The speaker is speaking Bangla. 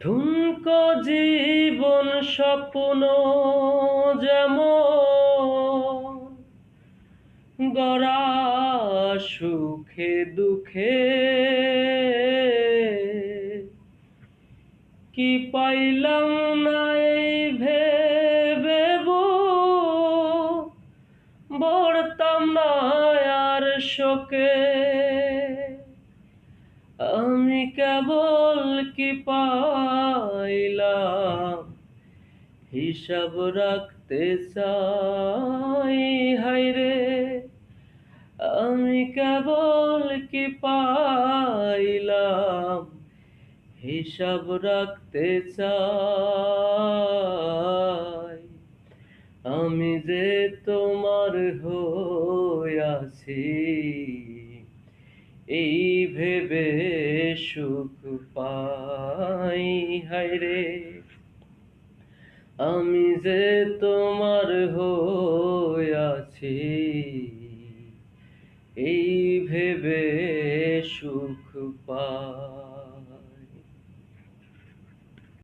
ঠুনকো জীবন স্বপ্ন যেমন। গড়া সুখে দুঃখে কি পাইলাম নাই ভেবে বড়তাম না আর শোকে। কেবল কি পাইলাম? হিসাব রাখতে চাই, হায়রে। আমি কেবল কি পাইলাম? হিসাব রাখতে চাই। আমি যে তোমার হইয়াছি এই ভেবে সুখ পাই হায়রে আমি যে তোমার হইয়াছি এই ভেবে সুখ পাই।